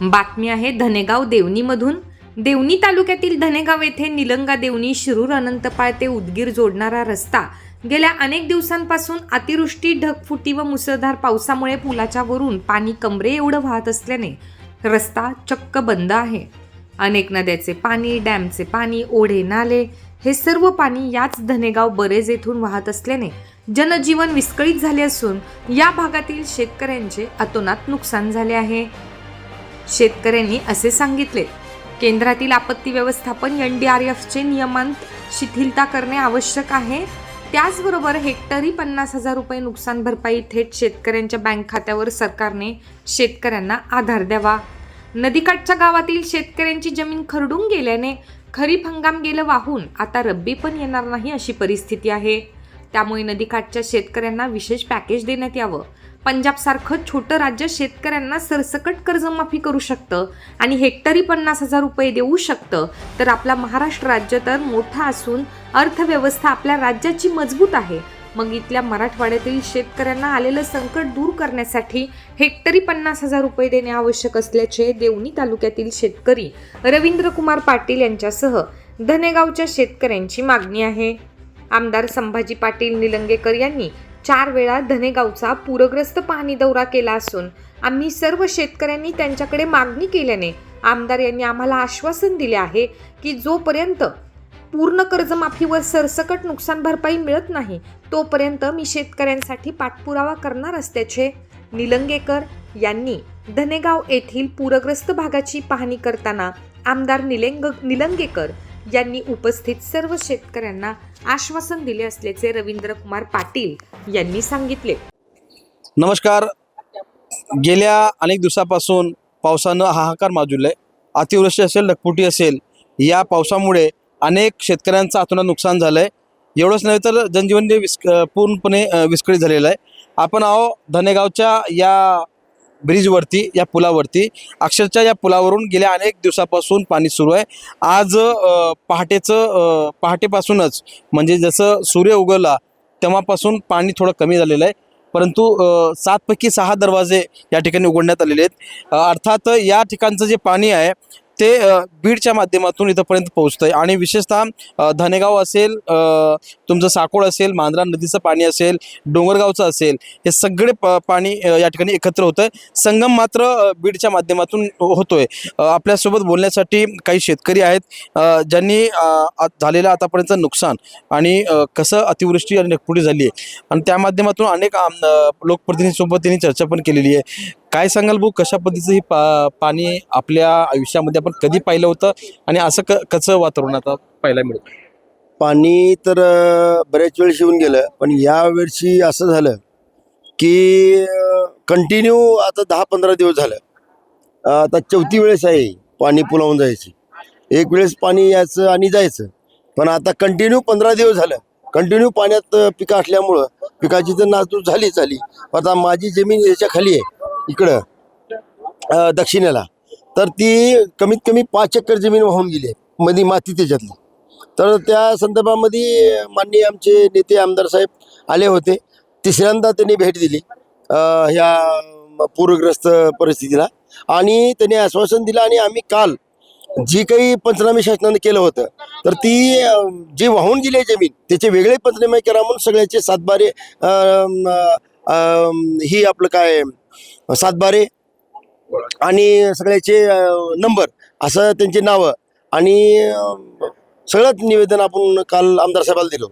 बातमी आहे धनेगाव देवणीमधून. देवणी तालुक्यातील धनेगाव येथे निलंगा देवणी शिरूर अनंतपाळ ते उदगीर जोडणारा रस्ता. गेल्या अनेक दिवसांपासून अतिवृष्टी ढगफुटी व मुसळधार पावसामुळे पुलाच्या वरून पाणी कमरे एवढं वाहत असल्याने रस्ता चक्क बंद आहे. अनेक नद्याचे पाणी डॅमचे पाणी ओढे नाले हे सर्व पाणी याच धनेगाव बरेज येथून वाहत असल्याने जनजीवन विस्कळीत झाले असून या भागातील शेतकऱ्यांचे अतोनात नुकसान झाले आहे. शेतकऱ्यांनी असे सांगितले. केंद्रातील आपत्ती व्यवस्थापन एन डी आर एफचे नियमांत शिथिलता करणे आवश्यक आहे. त्याचबरोबर हेक्टरी पन्नास हजार रुपये नुकसान भरपाई थेट शेतकऱ्यांच्या बँक खात्यावर सरकारने शेतकऱ्यांना आधार द्यावा. नदीकाठच्या गावातील शेतकऱ्यांची जमीन खरडून गेल्याने खरीप हंगाम गेलं वाहून आता रब्बी पण येणार नाही अशी परिस्थिती आहे. त्यामुळे नदीकाठच्या शेतकऱ्यांना विशेष पॅकेज देण्यात यावं. पंजाबसारखं छोटं राज्य शेतकऱ्यांना सरसकट कर्जमाफी करू शकतं आणि हेक्टरी पन्नास हजार रुपये देऊ शकतं. तर आपला महाराष्ट्र राज्य तर मोठा असून अर्थव्यवस्था आपल्या राज्याची मजबूत आहे. मग इथल्या मराठवाड्यातील शेतकऱ्यांना आलेलं संकट दूर करण्यासाठी हेक्टरी पन्नास हजार रुपये देणे आवश्यक असल्याचे देवणी तालुक्यातील शेतकरी रवींद्रकुमार पाटील यांच्यासह धनेगावच्या शेतकऱ्यांची मागणी आहे. आमदार संभाजी पाटील निलंगेकर यांनी चार वेळा धनेगावचा पूरग्रस्त पाहणी दौरा केला असून आम्ही सर्व शेतकऱ्यांनी त्यांच्याकडे मागणी केल्याने आमदार यांनी आम्हाला आश्वासन दिले आहे की जोपर्यंत पूर्ण कर्जमाफीवर सरसकट नुकसान भरपाई मिळत नाही तोपर्यंत मी शेतकऱ्यांसाठी पाठपुरावा करणार असल्याचे निलंगेकर यांनी धनेगाव येथील पूरग्रस्त भागाची पाहणी करताना आमदार निलंग निलंगेकर यांनी उपस्थित सर्व शेतकऱ्यांना आश्वासन दिले असल्याचे रवींद्र कुमार पाटील यांनी सांगितले. नमस्कार. गेल्या अनेक दिवसापासून पावसानं हाहाकार माजवलाय अतिवृष्टी असेल ढगफुटी असेल या पावसामुळे अनेक शेतकऱ्यांचं अतोनात नुकसान झालं आहे एवढंच नव्हे तर जनजीवन विस्क पूर्णपणे विस्कळीत झालेलं आहे. आपण आहो धनेगावच्या या ब्रिजवरती या पुलावरती. अक्षरशः या पुलावरून गेल्या अनेक दिवसापासून पाणी सुरू आहे. आज पहाटेचं पहाटेपासूनच म्हणजे जसं सूर्य उगवला तेव्हापासून पाणी थोडं कमी झालेलं आहे. परंतु सातपैकी सहा दरवाजे या ठिकाणी उघडण्यात आलेले आहेत. अर्थात या ठिकाणचं जे पाणी आहे ते बीडच्या माध्यमातून इथंपर्यंत पोहोचतं आहे आणि विशेषतः धनेगाव असेल तुमचं साकोळ असेल मांजरा नदीचं पाणी असेल डोंगरगावचं असेल हे सगळे प पाणी या ठिकाणी एकत्र होतं आहे संगम मात्र बीडच्या माध्यमातून हो, होतोय. आपल्यासोबत बोलण्यासाठी काही शेतकरी आहेत ज्यांनी आ- झालेलं आतापर्यंत नुकसान आणि कसं अतिवृष्टी आणि नकपुटी झाली आहे आणि त्या माध्यमातून अनेक लोकप्रतिनिधीसोबत लोकप्रतिनिधींसोबत त्यांनी चर्चा पण केलेली आहे. काय सांगाल भाऊ कशा पद्धतीचं हे पा पाणी आपल्या आयुष्यामध्ये आपण कधी पाहिलं होतं आणि असं क कसं वातावरण आता पाहायला मिळतं? पाणी तर बऱ्याच वेळ शिवून गेलं पण या असं झालं की कंटिन्यू आता दहा पंधरा दिवस झालं. आता चौथी वेळेस आहे पाणी पुलावून जायची. एक वेळेस पाणी यायचं आणि जायचं पण आता कंटिन्यू पंधरा दिवस झालं. कंटिन्यू पाण्यात पिकं असल्यामुळं पिकाची तर नासधूस झालीच झाली. आता माझी जमीन याच्या खाली आहे. इकडं दक्षिणेला. तर ती कमीत कमी पाच एकर जमीन वाहून गेली आहे मध्ये माती त्याच्यातली. तर त्या संदर्भामध्ये माननीय आमचे नेते आमदार साहेब आले होते. तिसऱ्यांदा त्यांनी भेट दिली ह्या पूरग्रस्त परिस्थितीला. आणि त्यांनी आश्वासन दिलं आणि आम्ही काल जी काही पंचनामे शासनाने केलं होतं तर ती जी वाहून गेली जमीन त्याचे वेगळे पंचनामे करा म्हणून सगळ्याचे सातबारे ही आपलं काय सातबारे आणि सगळ्याचे नंबर असं त्यांची नावं आणि सगळंच निवेदन आपण काल आमदार साहेबाला दिलं.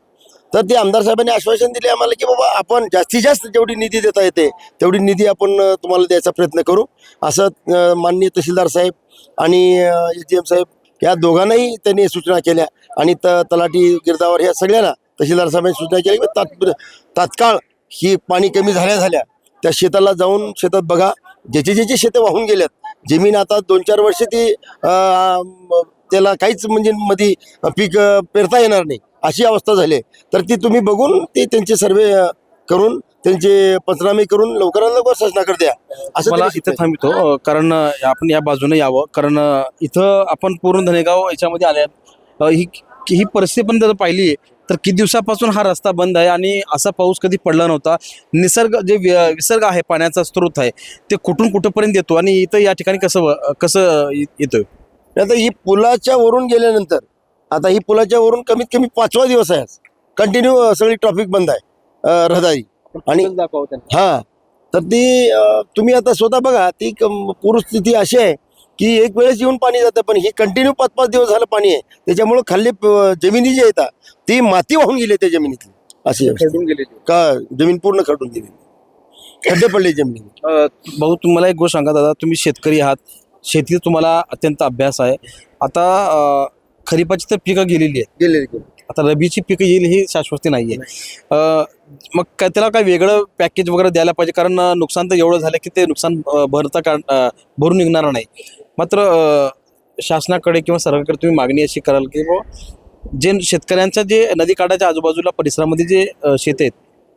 तर ते आमदार साहेबांनी आश्वासन दिले आम्हाला की बाबा आपण जास्तीत जास्त जेवढी निधी देता येते तेवढी निधी आपण तुम्हाला द्यायचा प्रयत्न करू. असं माननीय तहसीलदार साहेब आणि एच डी एम साहेब या दोघांनाही त्यांनी सूचना केल्या आणि त तलाठी गिरदावर ह्या सगळ्यांना तहसीलदार साहेबांनी सूचना केल्या की तात तात्काळ ही पाणी कमी झाल्या झाल्या त्या शेताला जाऊन शेतात बघा ज्याचे ज्याचे शेतं वाहून गेल्यात जमीन आता दोन चार वर्ष ती त्याला काहीच म्हणजे मध्ये पीक पेरता येणार नाही अशी अवस्था झाली. तर ती तुम्ही बघून ते त्यांचे सर्वे करून त्यांचे पंचनामे करून लवकरात लवकर शासनाकडे द्या असं मला इथं. थांबतो कारण आपण या बाजूने यावं कारण इथं आपण पूर्ण धनेगाव याच्यामध्ये आले आहेत. अ, ही ही परिस्थिती पण जर पाहिली तर किती दिवसापासून हा रस्ता बंद आहे आणि असा पाऊस कधी पडला नव्हता? निसर्ग जे विसर्ग आहे पाण्याचा स्रोत आहे ते कुठून कुठंपर्यंत येतो आणि इथं या ठिकाणी कसं कसं ये- येतोय? आता ही पुलाच्या वरून गेल्यानंतर आता ही पुलाच्या वरून कमीत कमी पाचवा दिवस आहे कंटिन्यू सगळी ट्रॉफिक बंद आहे रहदारी. आणि हा तर ती तुम्ही आता स्वतः बघा ती पूरस्थिती अशी आहे की एक वेळेस येऊन पाणी जातं पण ही कंटिन्यू पाच पाच दिवस झालं पाणी आहे. त्याच्यामुळं खाल्ली जमिनी जी येतात ती माती वाहून गेली त्या जमिनीतली अशी. का जमीन पूर्ण खरडून गेली. खड्डे पडले जमिनीत. अ, भाऊ तुम्हाला एक गोष्ट सांगा दादा तुम्ही शेतकरी आहात. शेतीत तुम्हाला अत्यंत अभ्यास आहे. आता अ, खरीपाची तर पिकं गेलेली आहेत. गेले आता रबीची पिकं येईल ही शाश्वती नाही आहे मग काय त्याला काय वेगळं पॅकेज वगैरे द्यायला पाहिजे? कारण अ, नुकसान तर एवढं झालं की ते नुकसान अ, भरता का अ, भरून निघणार नाही. मात्र शासनाकडे किंवा सरकारकडे तुम्ही मागणी अशी कराल की जे शेतकऱ्यांच्या जे नदी काठाच्या आजूबाजूला परिसरामध्ये जे शेत आहेत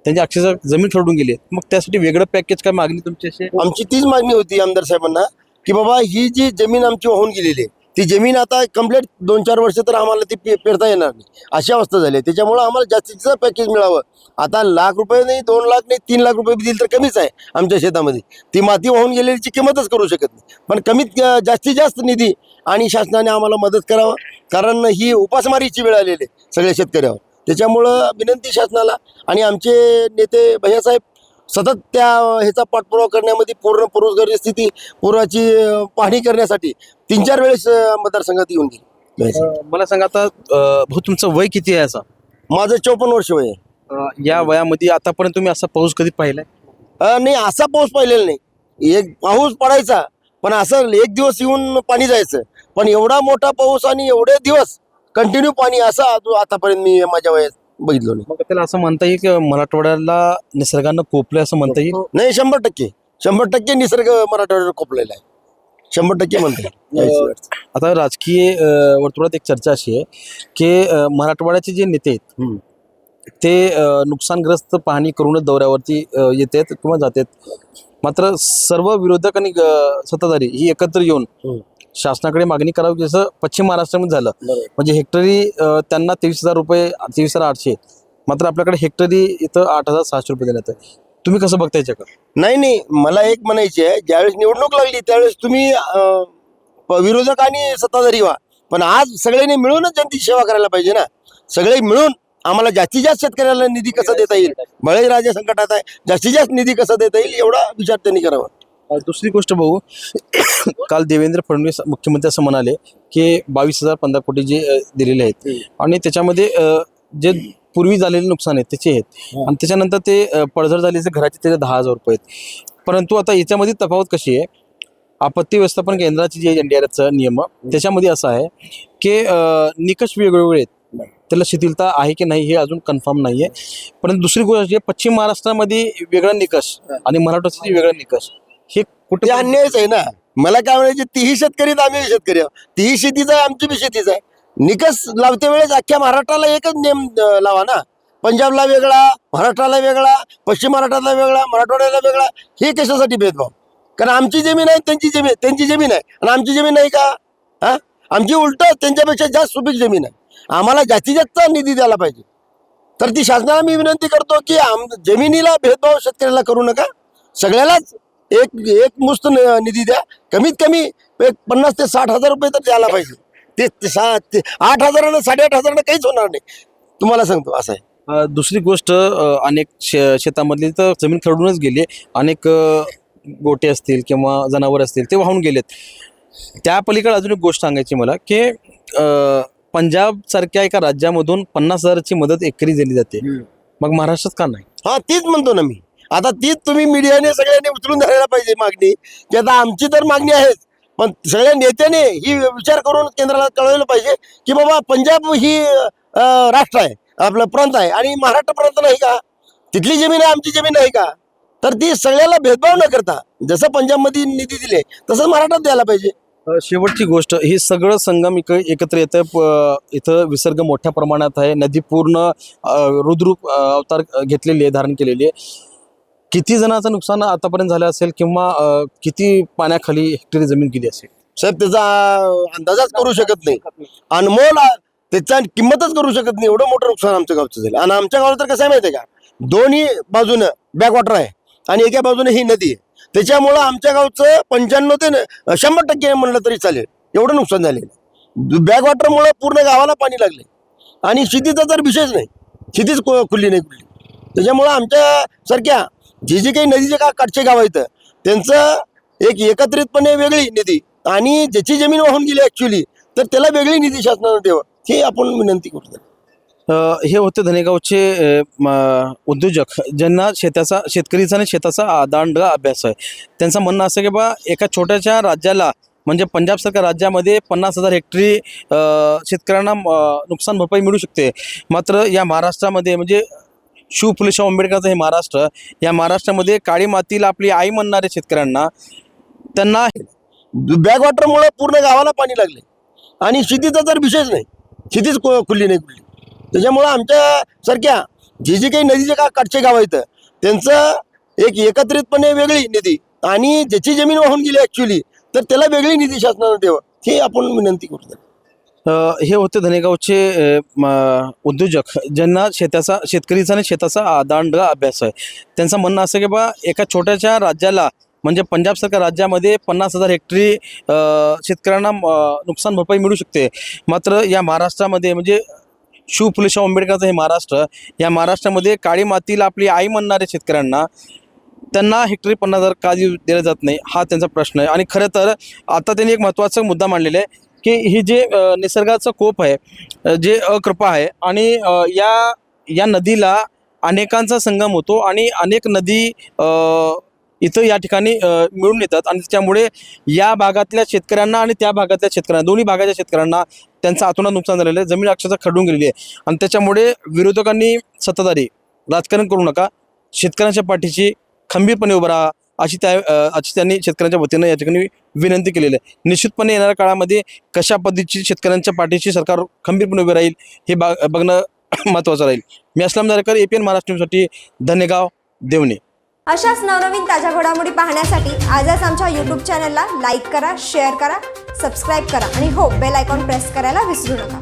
त्यांची अक्षरशः जमीन सोडून गेली मग त्यासाठी वेगळं पॅकेज काय मागणी तुमची अशी आमची तीच मागणी होती आमदार साहेबांना की बाबा ही जी जमीन आमची वाहून गेलेली आहे ती जमीन आता कंप्लीट दोन चार वर्ष तर आम्हाला ती पे- पेरता येणार नाही. अशी अवस्था झाली आहे. त्याच्यामुळं आम्हाला जास्तीत जास्त पॅकेज मिळावं. आता लाख रुपये नाही दोन लाख नाही तीन लाख रुपये दिली दिले तर कमीच आहे आमच्या शेतामध्ये. ती माती वाहून गेलेलीची किंमतच करू शकत नाही. पण कमीत जास्तीत जास्त निधी आणि शासनाने आम्हाला मदत करावं. कारण ही उपासमारीची वेळ आलेली आहे सगळ्या शेतकऱ्यावर. त्याच्यामुळं विनंती शासनाला आणि आमचे नेते भैयासाहेब सतत त्या ह्याचा पाठपुरावा करण्यामध्ये पूर्ण पूर्वग्रस्त स्थिती पूर्वाची अं, पाहणी करण्यासाठी तीन चार वेळेस मतदारसंघात येऊन गेले. मला सांगा आता भाऊ तुमचं वय किती आहे असं? माझं चौपन्न वर्ष वय आहे. या वयामध्ये आतापर्यंत तुम्ही असा पाऊस कधी पाहिलाय? नाही असा पाऊस पाहिलेला नाही. एक पाऊस पडायचा पण असं एक दिवस येऊन पाणी जायचं. पण एवढा मोठा पाऊस आणि एवढे दिवस कंटिन्यू पाणी असं आतापर्यंत मी माझ्या वयात बघितलं नाही मग त्याला असं म्हणता येईल की मराठवाड्याला निसर्गानं कोपलंय असं म्हणता येईल नाही शंभर टक्के शंभर टक्के निसर्ग मराठवाड्यावर कोपलेला आहे शंभर टक्के म्हणता. आता राजकीय वर्तुळात एक चर्चा अशी आहे की मराठवाड्याचे जे नेते आहेत. ते नुकसानग्रस्त पाहणी करूनच दौऱ्यावरती अ, येतात किंवा जातात मात्र सर्व विरोधक आणि सत्ताधारी ही एकत्र येऊन. शासनाकडे मागणी करावी जसं पश्चिम महाराष्ट्रामध्ये झालं. म्हणजे हेक्टरी त्यांना तेवीस हजार रुपये तेवीस हजार आठशे. मात्र आपल्याकडे हेक्टरी इथं आठ हजार सहाशे रुपये देण्यात आहे तुम्ही कसं बघता याच्याकडे? नाही नाही. मला एक म्हणायचे आहे. ज्यावेळेस निवडणूक लागली त्यावेळेस तुम्ही विरोधक आणि सत्ताधारी व्हा. पण आज सगळ्यांनी मिळूनच जनतेची सेवा करायला पाहिजे ना. सगळे मिळून आम्हाला जास्तीत जास्त शेतकऱ्याला निधी कसा देता येईल? बळीराजा संकटात आहे. जास्तीत जास्त निधी कसा देता येईल एवढा विचार त्यांनी करावा. दुसरी गोष्ट भाऊ काल देवेंद्र फडणवीस मुख्यमंत्री असं म्हणाले की बावीस हजार पंधरा कोटी जे दिलेले आहेत आणि त्याच्यामध्ये जे पूर्वी झालेले नुकसान आहेत त्याचे आहेत. आणि त्याच्यानंतर ते पडझड झालेले घराचे त्याचे दहा हजार रुपये आहेत. परंतु आता याच्यामध्ये तफावत कशी आहे? आपत्ती व्यवस्थापन केंद्राचे जे एन डी आर एफचा नियम त्याच्यामध्ये असं आहे की निकष वेगवेगळे आहेत. त्याला शिथिलता आहे की नाही हे अजून कन्फर्म नाही आहे परंतु दुसरी गोष्ट म्हणजे पश्चिम महाराष्ट्रामध्ये वेगळा निकष आणि मराठवाड्यासाठी वेगळा निकष. हे कुठे अन्यायच आहे ना. मला काय म्हणायचे तीही शेतकरी तर आम्ही शेतकरी आहोत. तीही शेतीच आहे आमची बी शेतीच आहे. निकष लावते वेळेस अख्ख्या महाराष्ट्राला एकच नियम अं, लावा ना. पंजाबला वेगळा महाराष्ट्राला वेगळा पश्चिम महाराष्ट्राला वेगळा मराठवाड्याला वेगळा हे कशासाठी भेदभाव? कारण आमची जमीन आहे त्यांची जमीन त्यांची जमीन आहे. आणि आमची जमीन नाही का? हा? आमची उलट त्यांच्यापेक्षा जास्त सुपीक जमीन आहे. आम्हाला जास्तीत जास्त निधी द्यायला पाहिजे. तर ती शासनाला मी विनंती करतो की आम जमिनीला भेदभाव शेतकऱ्याला करू नका. सगळ्यालाच एक एक मुस्त निधी द्या. कमीत कमी एक पन्नास ते साठ हजार रुपये तर द्यायला पाहिजे. ते ते सा ते आठ हजारानं साडेआठ हजारानं काहीच होणार नाही. तुम्हाला सांगतो असं आहे. दुसरी गोष्ट अनेक शे शेतामधली तर जमीन खरडूनच गेली अनेक गोटे असतील किंवा जनावर असतील ते वाहून गेलेत. त्या पलीकडे अजून एक गोष्ट सांगायची मला की अ, पंजाब सारख्या एका राज्यामधून पन्नास हजाराची मदत एकरी दिली जाते. मग महाराष्ट्रात का नाही? हा तीच म्हणतो ना मी. आता तीच तुम्ही मीडियाने सगळ्यांनी उचलून धरायला पाहिजे मागणी की आता आमची तर मागणी आहेच पण सगळ्या नेत्याने ही विचार करून केंद्राला कळवलं पाहिजे की बाबा पंजाब ही राष्ट्र आहे आपलं प्रांत आहे आणि महाराष्ट्र प्रांत नाही का? तिथली जमीन आहे आमची जमीन आहे का? तर ती सगळ्याला भेदभाव न करता जसं पंजाबमध्ये निधी दिले तसंच महाराष्ट्रात द्यायला पाहिजे. शेवटची गोष्ट हे सगळं संगम इक एकत्र येतं इथं विसर्ग मोठ्या प्रमाणात आहे नदी पूर्ण रुद्रूप अवतार घेतलेली आहे धारण केलेली आहे. किती जणांचं नुकसान आतापर्यंत झालं असेल किंवा अ, किती पाण्याखाली हेक्टरी जमीन गेली असेल? साहेब त्याचा अंदाजच करू शकत नाही. अनमोल त्याचा किंमतच करू शकत नाही. एवढं मोठं नुकसान आमच्या गावचं झालं. आणि आमच्या गावाला तर कसं आहे माहिती आहे का? दोन्ही बाजूनं बॅकवॉटर आहे आणि एका बाजूने ही नदी आहे. त्याच्यामुळं आमच्या गावचं पंच्याण्णव ते न- शंभर टक्के म्हणलं तरी चालेल. एवढं नुकसान झालेलं बॅकवॉटरमुळं पूर्ण गावाला पाणी लागले आणि शेतीचा तर विषयच नाही. शेतीच खु- खुल्ली नाही खुल्ली त्याच्यामुळं आमच्या सारख्या जे जे काही नदीचे का काठचे गाव आहेत त्यांचं एक एकत्रितपणे वेगळी निधी आणि ज्याची जमीन वाहून गेली ॲक्च्युली तर त्याला वेगळी निधी शासनानं द्यावं हे आपण विनंती करतो हे होते धनेगावचे उद्योजक ज्यांना शेताचा शेतकरीचा आणि शेताचा दांड अभ्यास आहे. त्यांचं म्हणणं असं की बा एका छोट्याशा राज्याला म्हणजे पंजाब सरकार राज्यामध्ये पन्नास हजार हेक्टरी शेतकऱ्यांना नुकसान भरपाई मिळू शकते. मात्र या महाराष्ट्रामध्ये म्हणजे शिव फुले शाहू आंबेडकरचं हे महाराष्ट्र या महाराष्ट्रामध्ये काळी मातीला आपली आई म्हणणाऱ्या शेतकऱ्यांना त्यांना बॅकवॉटरमुळं पूर्ण गावाला पाणी लागले. आणि शेतीचा तर विषयच नाही. शेतीच खुल्ली नाही खुल्ली त्याच्यामुळं आमच्या सारख्या जे जे काही नदीचे का काठचे गाव आहेत त्यांचं एक एकत्रितपणे वेगळी निधी आणि ज्याची जमीन वाहून गेली ॲक्च्युली तर त्याला वेगळी निधी शासनानं द्यावं हे आपण विनंती करतो हे होते धनेगावचे म, उद्योजक ज्यांना शेताचा शेतकरीचा आणि शेताचा दांड अभ्यास आहे. त्यांचं म्हणणं असं की बा एका छोट्याशा राज्याला म्हणजे पंजाब सरकार राज्यामध्ये पन्नास हजार हेक्टरी शेतकऱ्यांना नुकसान भरपाई मिळू शकते. मात्र या महाराष्ट्रामध्ये म्हणजे शिव फुले शाहू आंबेडकरचं हे महाराष्ट्र या महाराष्ट्रामध्ये काळी मातीला आपली आई म्हणणाऱ्या शेतकऱ्यांना त्यांना हेक्टरी पन्नास हजार का देऊ- दिला जात नाही हा त्यांचा प्रश्न आहे. आणि खरं तर आता त्यांनी एक महत्त्वाचा मुद्दा मांडलेला आहे. की ही जे निसर्गाचं कोप आहे जे अकृपा आहे आणि या या नदीला अनेकांचा संगम होतो आणि अनेक नदी इथं या ठिकाणी मिळून येतात आणि त्यामुळे या भागातल्या शेतकऱ्यांना आणि त्या भागातल्या शेतकऱ्यांना दोन्ही भागाच्या शेतकऱ्यांना त्यांचं आतोनात नुकसान झालेलं आहे जमीन अक्षरशः खडून गेलेली आहे. आणि त्याच्यामुळे विरोधकांनी सत्ताधारी राजकारण करू नका शेतकऱ्यांच्या पाठीशी खंबीरपणे उभं राहा अशी त्या अशी त्यांनी शेतकऱ्यांच्या वतीनं या ठिकाणी विनंती केलेली आहे. निश्चितपणे येणाऱ्या काळामध्ये कशा पद्धतीची शेतकऱ्यांच्या पाठीशी सरकार खंबीरपणे उभे राहील हे बा बघणं महत्त्वाचं राहील. मी असलम दारेकर एपीएन पी महाराष्ट्र न्यूजसाठी धन्यगाव देवणे. अशाच नवनवीन ताज्या घडामोडी पाहण्यासाठी आजच आमच्या यूट्यूब चॅनलला लाईक करा शेअर करा सबस्क्राईब करा आणि हो बेल आयकॉन प्रेस करायला विसरू नका.